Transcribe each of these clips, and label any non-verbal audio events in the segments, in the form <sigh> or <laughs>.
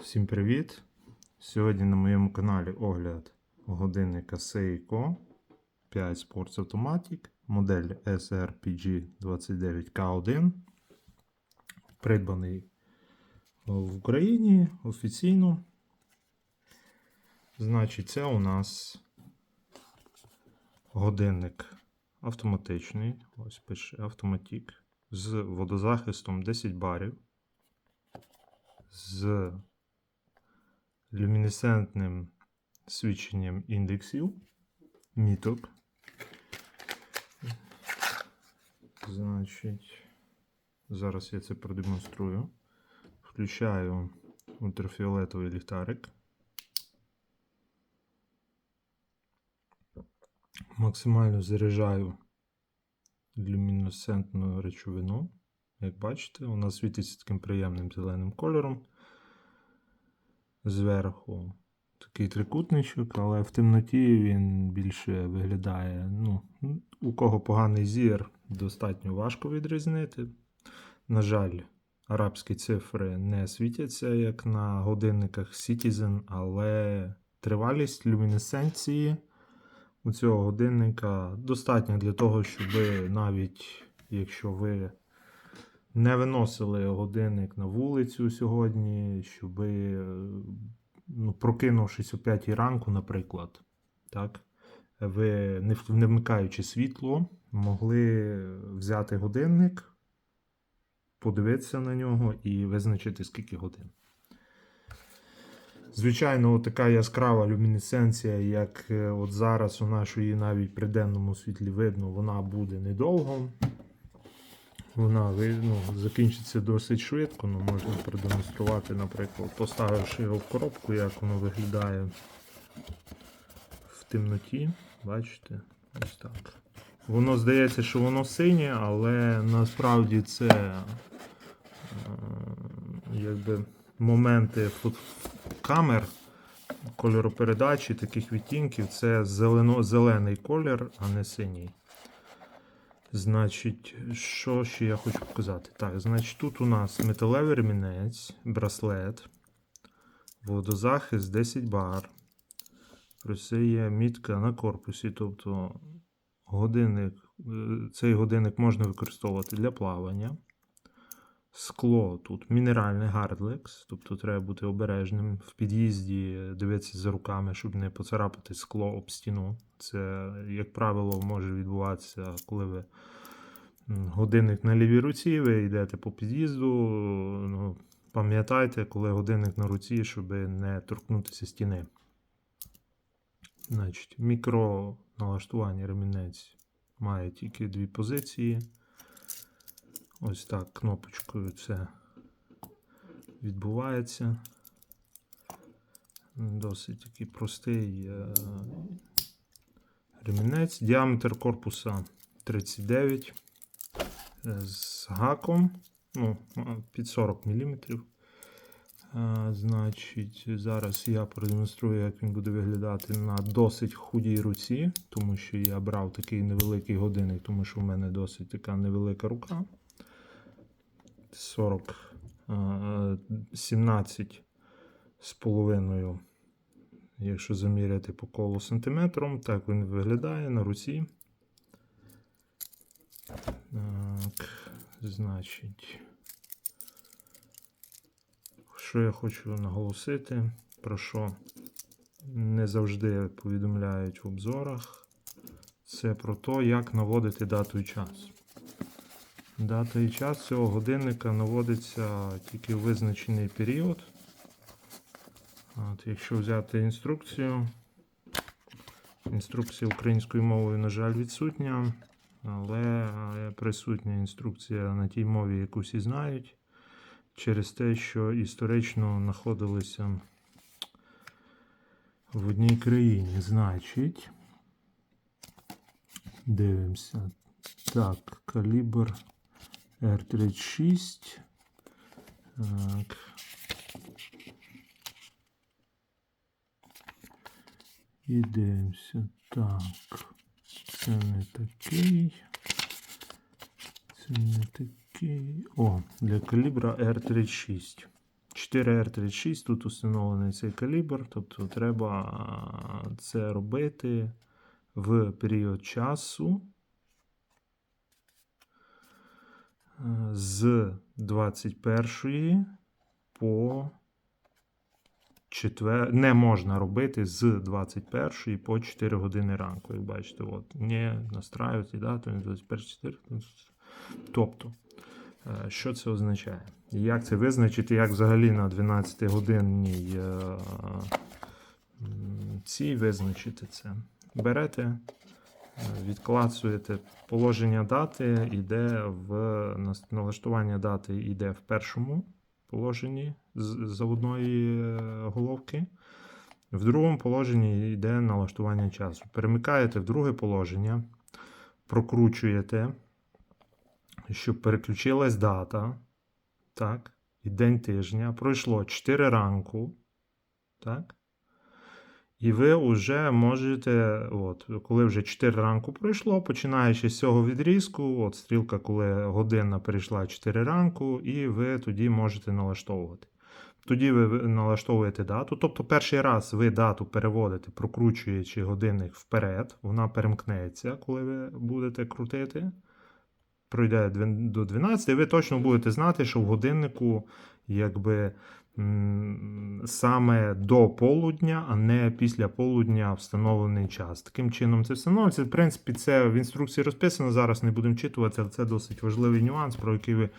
Всім привіт! Сьогодні на моєму каналі огляд годинника Seiko 5 Sports Automatic, модель SRPG 29K1. Придбаний в Україні офіційно. Значить, це у нас годинник автоматичний. Ось пише автоматик з водозахистом 10 барів. З люмінесцентним свідченням індексів, міток. Значить, зараз я це продемонструю. Включаю ультрафіолетовий ліхтарик. Максимально заряджаю люмінесцентну речовину. Як бачите, вона світиться таким приємним зеленим кольором. Зверху такий трикутничок, але в темноті він більше виглядає. Ну, у кого поганий зір, достатньо важко відрізнити. На жаль, арабські цифри не світяться, як на годинниках Citizen, але тривалість люмінесценції у цього годинника достатньо для того, щоб навіть якщо ви не виносили годинник на вулицю сьогодні, щоб, ну, прокинувшись о 5 ранку, наприклад, так, ви, не вмикаючи світло, могли взяти годинник, подивитися на нього і визначити, скільки годин. Звичайно, така яскрава люмінесценція, як е, от зараз у нашої навіть при денному світлі видно, вона буде недовго. Вона ну, закінчиться досить швидко, ну, можна продемонструвати, наприклад, поставивши його в коробку, як воно виглядає в темноті. Бачите? Ось так. Воно здається, що воно синє, але насправді це е, якби моменти камер кольоропередачі таких відтінків це зелено, зелений колір, а не синій. Значить, що ще я хочу показати? Так, значить, тут у нас металевий ремінець, браслет, водозахист 10 бар. Про це є мітка на корпусі. Тобто годинник, е, цей годинник можна використовувати для плавання. Скло тут мінеральне Hardlex, тобто треба бути обережним в під'їзді, дивитися за руками, щоб не поцарапати скло об стіну. Це, як правило, може відбуватися, коли ви годинник на лівій руці, ви йдете по під'їзду. Ну, пам'ятайте, коли годинник на руці, щоб не торкнутися стіни. Значить, мікро налаштування ремінець має тільки дві позиції. Ось так кнопочкою це відбувається. Досить такий простий е, ремінець. Діаметр корпуса 39 е, з гаком ну, е, під 40 мм. Значить, зараз я продемонструю, як він буде виглядати на досить худій руці, тому що я брав такий невеликий годинник, тому що в мене досить така невелика рука. 40, е, 17 з половиною, якщо заміряти по колу сантиметром, так він виглядає на руці. Так, значить, що я хочу наголосити, про що не завжди повідомляють в обзорах, це про те, як наводити дату і час. Дата і час цього годинника наводиться тільки в визначений період. От, якщо взяти інструкцію, інструкція українською мовою, на жаль, відсутня, але е, присутня інструкція на тій мові, яку всі знають, через те, що історично знаходилися в одній країні. Значить, дивимося. Так, калібр R36. Так. І дивимося. Так. Це не такий. Це не такий. О, для калібра R36. 4R36, тут установлений цей калібр, тобто треба це робити в період часу е, з 21 по 4. Не можна робити з 21 по 4 години ранку. Як бачите, от, не настраювати дату, 21 4. Тобто, е, що це означає? Як це визначити, як взагалі на 12 годинній е, цій визначити це? Берете, відклацуєте положення дати, йде в налаштування дати йде в першому положенні з заводної е, головки. В другому положенні йде налаштування часу. Перемикаєте в друге положення, прокручуєте, щоб переключилась дата. Так, і день тижня. Пройшло 4 ранку. Так. І ви вже можете, от, коли вже 4 ранку пройшло, починаючи з цього відрізку, от стрілка, коли година перейшла 4 ранку, і ви тоді можете налаштовувати. Тоді ви налаштовуєте дату. Тобто, перший раз ви дату переводите, прокручуючи годинник вперед, вона перемкнеться, коли ви будете крутити. Пройде до 12, і ви точно будете знати, що в годиннику якби саме до полудня, а не після полудня встановлений час. Таким чином це встановлюється. В принципі, це в інструкції розписано. Зараз не будемо читувати, але це досить важливий нюанс, про який ви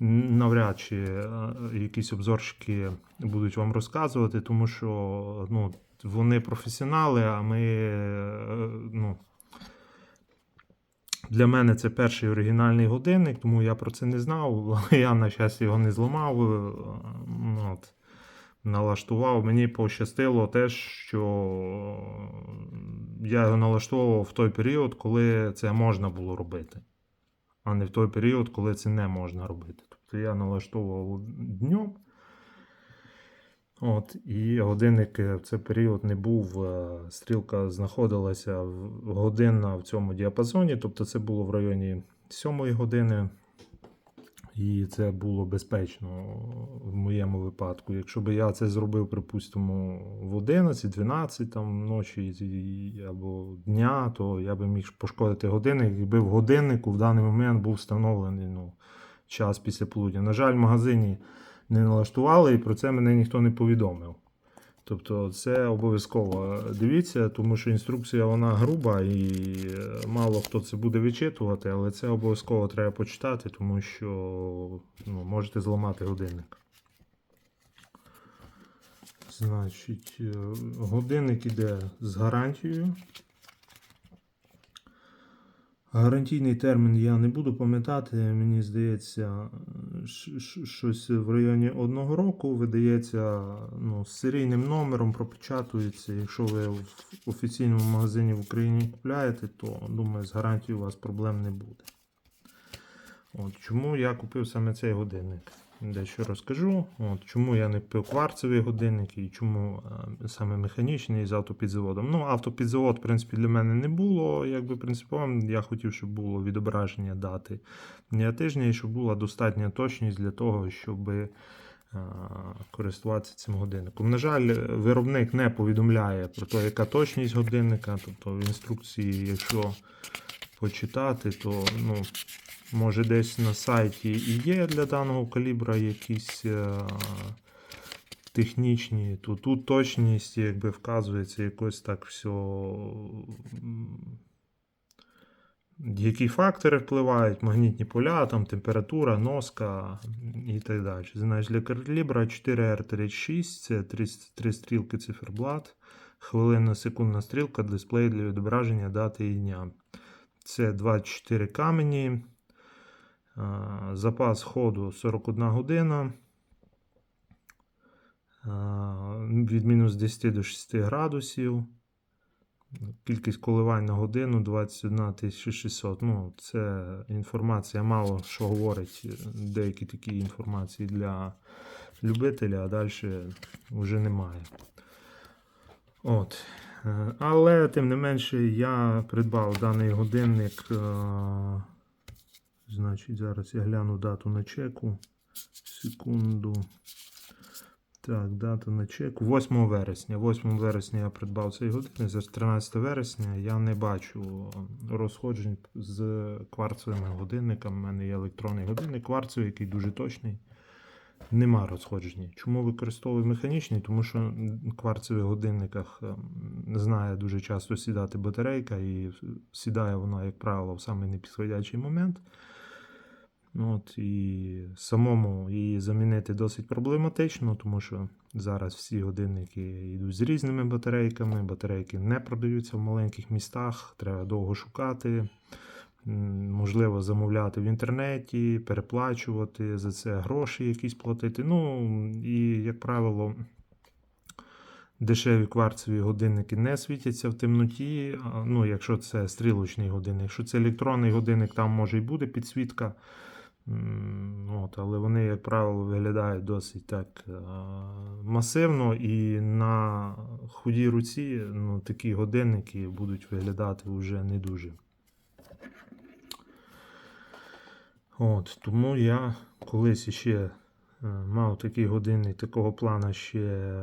навряд чи е, якісь обзорщики будуть вам розказувати, тому що ну, вони професіонали, а ми. е, ну, для мене це перший оригінальний годинник, тому я про це не знав. <laughs> Я, на щастя, його не зламав. е, От, налаштував. Мені пощастило те, що я його налаштовував в той період, коли це можна було робити, а не в той період, коли це не можна робити. Тобто я налаштовував днем. От, і годинник е, в цей період не був. е, Стрілка знаходилася годинна в цьому діапазоні, тобто це було в районі 7 години. І це було безпечно в моєму випадку. Якщо б я це зробив, припустимо, в 11-12 там ночі або дня, то я би міг пошкодити годинник, якби в годиннику в даний момент був встановлений ну, час після полудня. На жаль, в магазині не налаштували, і про це мене ніхто не повідомив. Тобто це обов'язково дивіться, тому що інструкція вона груба і е, мало хто це буде вичитувати, але це обов'язково треба почитати, тому що ну, можете зламати годинник. Значить, е, годинник іде з гарантією. Гарантійний термін я не буду пам'ятати, мені здається, щось в районі одного року видається ну, з серійним номером, пропечатується. Якщо ви в офіційному магазині в Україні купляєте, то думаю, з гарантією у вас проблем не буде. От, чому я купив саме цей годинник? Дещо розкажу. От, чому я не купив кварцевий годинник і чому е, саме механічний з автопідзаводом. Ну, автопідзавод, в принципі, для мене не було якби принциповим. Я хотів, щоб було відображення дати дня тижня і щоб була достатня точність для того, щоб е, користуватися цим годинником. На жаль, виробник не повідомляє про те, яка точність годинника. Тобто в інструкції, якщо почитати, то ну, може десь на сайті і є для даного калібра якісь е, технічні, то тут точність якби вказується якось так все. Які фактори впливають, магнітні поля, там, температура, носка і так далі. Знаєш, для калібра 4R36 це 3, 3 стрілки циферблат, хвилинна секундна стрілка, дисплей для відображення дати і дня. Це 24 камені, запас ходу 41 година. Від мінус 10 до 6 градусів. Кількість коливань на годину 21 600. Ну, це інформація мало що говорить. Деякі такі інформації для любителя, а далі вже немає. От. Е, Але, тим не менше, я придбав даний годинник. Значить, зараз я гляну дату на чеку. Секунду. Так, дата на чек. 8 вересня. 8 вересня я придбав цей годинник. Зараз 13 вересня я не бачу розходжень з кварцевими годинниками. У мене є електронний годинник кварцевий, який дуже точний. Нема розходження. Чому використовую механічний? Тому що в кварцевих годинниках ем, знає дуже часто сідати батарейка, і сідає вона, як правило, в самий непідходячий момент. Ну, От, і самому її замінити досить проблематично, тому що зараз всі годинники йдуть з різними батарейками. Батарейки не продаються в маленьких містах, треба довго шукати. Можливо, замовляти в інтернеті, переплачувати за це гроші якісь платити. Ну, і, як правило, дешеві кварцеві годинники не світяться в темноті. Ну, якщо це стрілочний годинник. Якщо це електронний годинник, там може і буде підсвітка. От, але вони, як правило, виглядають досить так е, масивно, і на худій руці ну, такі годинники будуть виглядати вже не дуже. От, тому я колись ще е, мав такий годинник такого плана ще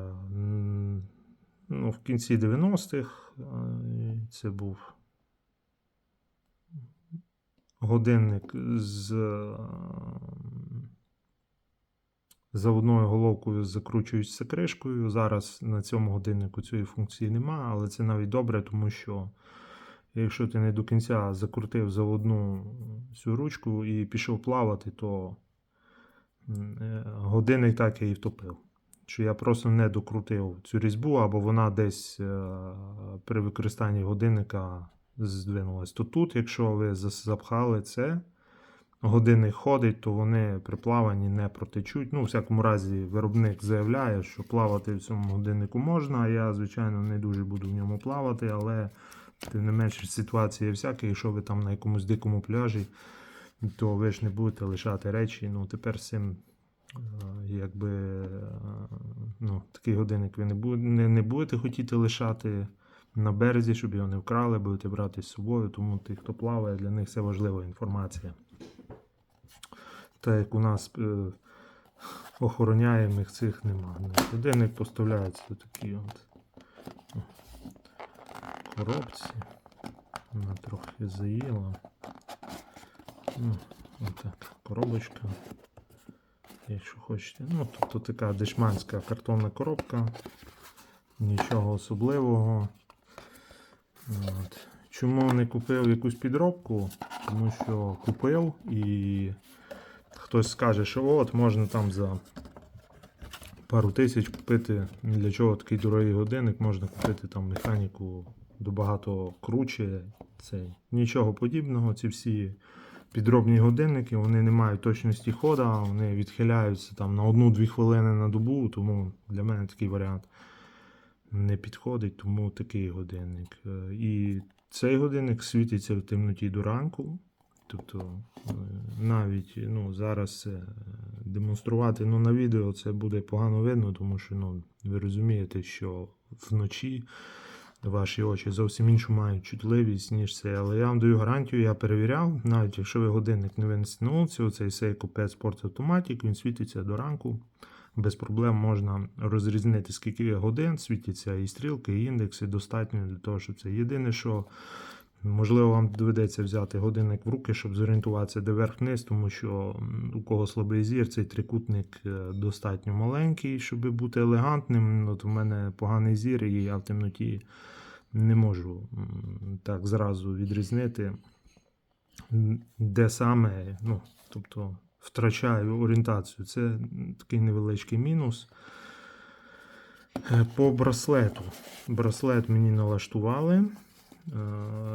ну, в кінці 90-х. е, Це був годинник з е, заводною головкою з закручуючися кришкою. Зараз на цьому годиннику цієї функції нема, але це навіть добре, тому що якщо ти не до кінця закрутив заводну цю ручку і пішов плавати, то е, годинник так і втопив. Що я просто не докрутив цю різьбу, або вона десь е, при використанні годинника здвинулась. То тут, якщо ви запхали це, годинник ходить, то вони при плаванні не протечуть. Ну, у всякому разі, виробник заявляє, що плавати в цьому годиннику можна. Я, звичайно, не дуже буду в ньому плавати, але тим не менше ситуація всяка, якщо ви там на якомусь дикому пляжі, то ви ж не будете лишати речі. Ну, тепер цим. е, Якби е, ну, такий годинник ви не, бу- не, не будете хотіти лишати на березі, щоб його не вкрали, будете брати з собою. Тому ті, хто плаває, для них це важлива інформація. Так як у нас е, охороняємих цих немає. Годинник поставляється в такій от коробці. Вона трохи заїла. Ну, отак, коробочка. Якщо хочете. Ну, тобто така дешманська картонна коробка. Нічого особливого. От. Чому не купив якусь підробку? Тому що купив і хтось скаже, що от можна там за пару тисяч купити. Для чого такий дорогий годинник, можна купити там механіку добагато круче. Цей. Нічого подібного. Ці всі підробні годинники, вони не мають точності хода, вони відхиляються там на 1-2 хвилини на добу, тому для мене такий варіант не підходить, тому такий годинник. Е, І цей годинник світиться в темноті до ранку. Тобто е, навіть ну, зараз це демонструвати ну, на відео це буде погано видно, тому що ну, ви розумієте, що вночі ваші очі зовсім іншу мають чутливість, ніж це. Але я вам даю гарантію, я перевіряв, навіть якщо ви годинник не винесете на вулицю, оцей Seiko 5 Sport Automatic, він світиться до ранку. Без проблем можна розрізнити, скільки годин світяться і стрілки, і індекси достатньо для того, щоб це. Єдине, що можливо вам доведеться взяти годинник в руки, щоб зорієнтуватися де верх-вниз, тому що у кого слабий зір, цей трикутник е, достатньо маленький, щоб бути елегантним. От у мене поганий зір, і я в темноті не можу так зразу відрізнити, де саме, ну, тобто втрачаю орієнтацію. Це такий невеличкий мінус. Е, По браслету. Браслет мені налаштували. Е,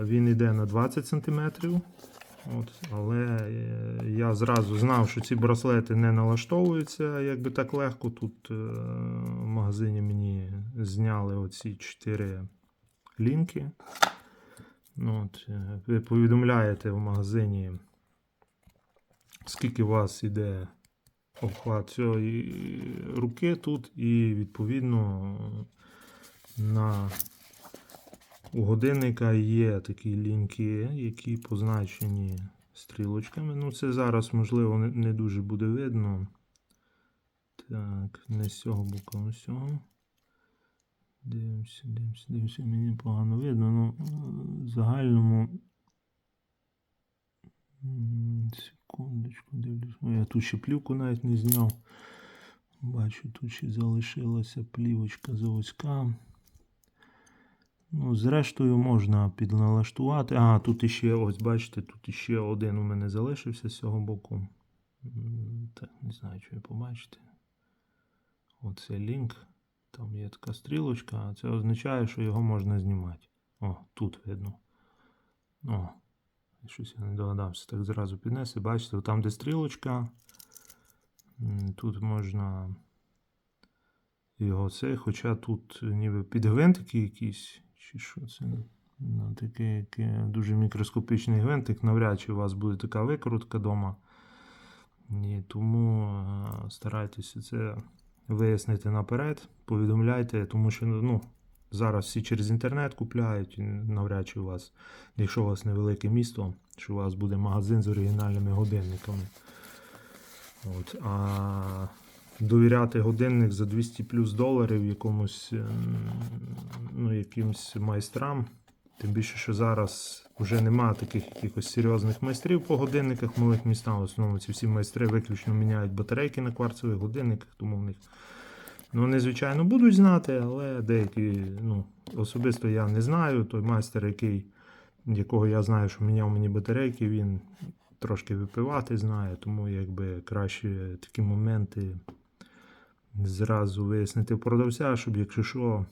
Він йде на 20 см. От, але е, я зразу знав, що ці браслети не налаштовуються якби так легко. Тут в магазині мені зняли оці 4 лінки. От, ви повідомляєте в магазині, скільки у вас йде обхват цієї руки тут, і відповідно на у годинника є такі лінки, які позначені стрілочками. Ну, це зараз, можливо, не, дуже буде видно. Так, не з цього боку, а з цього. Дивимося, дивимося, дивимося. Мені погано видно, ну в загальному. Секундочку, дивлюсь. Я тут ще плівку навіть не зняв. Бачу, тут ще залишилася плівочка заводська. Ну, зрештою, можна підналаштувати. А, тут іще, ось бачите, тут іще один у мене залишився з цього боку. Так, не знаю, чи ви побачите. Оце лінк. Там є така стрілочка, а це означає, що його можна знімати. О, тут видно. О, щось я не догадався. Так зразу піднеси. Бачите, там, де стрілочка. Тут можна його це, хоча тут ніби підгвинтики якісь, чи що це? Ну, такий який дуже мікроскопічний гвинтик, навряд чи у вас буде така викрутка вдома. І тому е, старайтеся це вияснити наперед, повідомляйте, тому що ну, зараз всі через інтернет купляють, навряд чи у вас, якщо у вас невелике місто, що у вас буде магазин з оригінальними годинниками. От, а довіряти годинник за 200 плюс доларів якомусь ем, ну, якимсь майстрам. Тим більше, що зараз вже немає таких якихось серйозних майстрів по годинниках малих містах. В основному ці всі майстри виключно міняють батарейки на кварцевих годинниках, тому в них ну, вони, звичайно, будуть знати, але деякі, ну, особисто я не знаю. Той майстер, який, якого я знаю, що міняв мені батарейки, він трошки випивати знає, тому якби краще такі моменти зразу вияснити в продавця, щоб якщо що,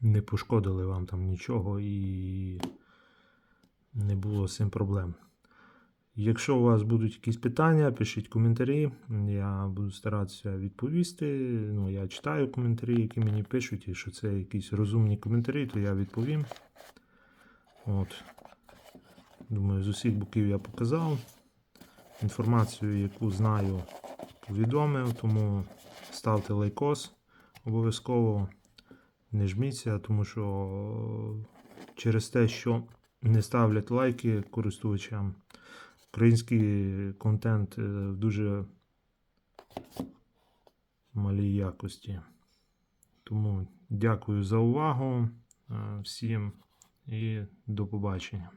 не пошкодили вам там нічого і не було з цим проблем. Якщо у вас будуть якісь питання, пишіть коментарі. Я буду старатися відповісти. Ну, я читаю коментарі, які мені пишуть, і що це якісь розумні коментарі, то я відповім. От. Думаю, з усіх боків я показав. Інформацію, яку знаю, повідомив, тому ставте лайкос обов'язково. Не жміться, тому що через те, що не ставлять лайки користувачам, український контент е, в дуже малій якості. Тому дякую за увагу е, всім і до побачення.